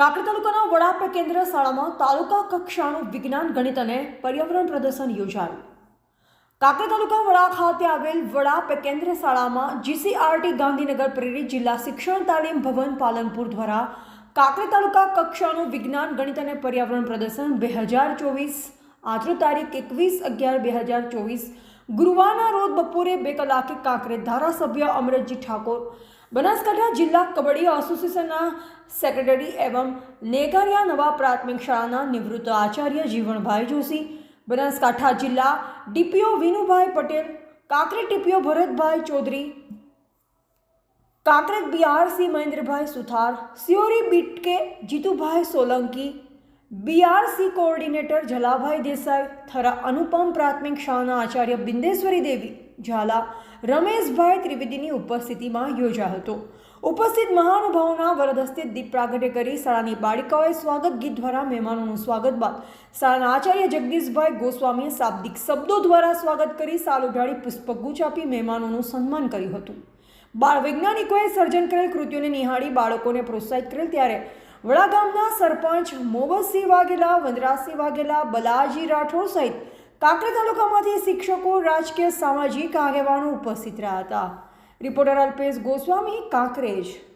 કાકડી તાલુકાના વડાપ કેન્દ્ર શાળામાં તાલુકા કક્ષાનું વિજ્ઞાન, ગણિત અને પર્યાવરણ પ્રદર્શન યોજાયું. કાકડી તાલુકા વડા ખાતે આવેલ વડાપ કેન્દ્ર શાળામાં જીસીઆરટી ગાંધીનગર પ્રેરિત જિલ્લા શિક્ષણ તાલીમ ભવન પાલનપુર દ્વારા કાકડી તાલુકા કક્ષાનું વિજ્ઞાન, ગણિત અને પર્યાવરણ પ્રદર્શન બે હજાર ચોવીસ, આજનો તારીખ એકવીસ અગિયાર બે હજાર ચોવીસ ગુરુવારના રોજ બપોરે બે કલાકે કાંકરેજ ધારાસભ્ય અમરતજી ઠાકોર, બનાસકાંઠા જિલ્લા કબડ્ડી એસોસિએશનના સેક્રેટરી એવમ નેગારિયા નવા પ્રાથમિક શાળાના નિવૃત્ત આચાર્ય જીવણભાઈ જોશી, બનાસકાંઠા જિલ્લા DPO Vinubhai Patel Kankrej TPO Bharatbhai Chaudhari Kankrej BRC Mahendrabhai Suthar, Siyori બીટકે Jitubhai Solanki BRC coordinator Jalabhai Desai, Thara Anupam પ્રાથમિક શાળાના આચાર્ય બિંદેશ્વરી દેવી, ઝાલા રમેશભાઈ ત્રિવેદીની ઉપસ્થિતિમાં યોજાયો હતો. ઉપસ્થિત મહાનુભાવોના વરદસ્તે દીપ પ્રાગટ્ય કરી શાળાની બાળિકાઓએ સ્વાગત ગીત દ્વારા મહેમાનોનું સ્વાગત બાદ શાળાના આચાર્ય જગદીશભાઈ ગોસ્વામીએ શાબ્દિક શબ્દો દ્વારા સ્વાગત કરી સાલ ઉઢાડી પુષ્પગુચ્છ આપી મહેમાનોનું સન્માન કર્યું હતું. બાળ વૈજ્ઞાનિકોએ સર્જન કરેલ કૃતિઓને નિહાળી બાળકોને પ્રોત્સાહિત કરેલ ત્યારે વડા ગામના સરપંચ મોહમ્મદસિંહ વાઘેલા, વનરાજસિંહ વાઘેલા, બલાજી રાઠોડ સહિત કાંકરા તાલુકામાંથી શિક્ષકો, રાજકીય, સામાજિક આગેવાનો ઉપસ્થિત રહ્યા હતા. રિપોર્ટર અલ્પેશ ગોસ્વામી, કાંકરેજ.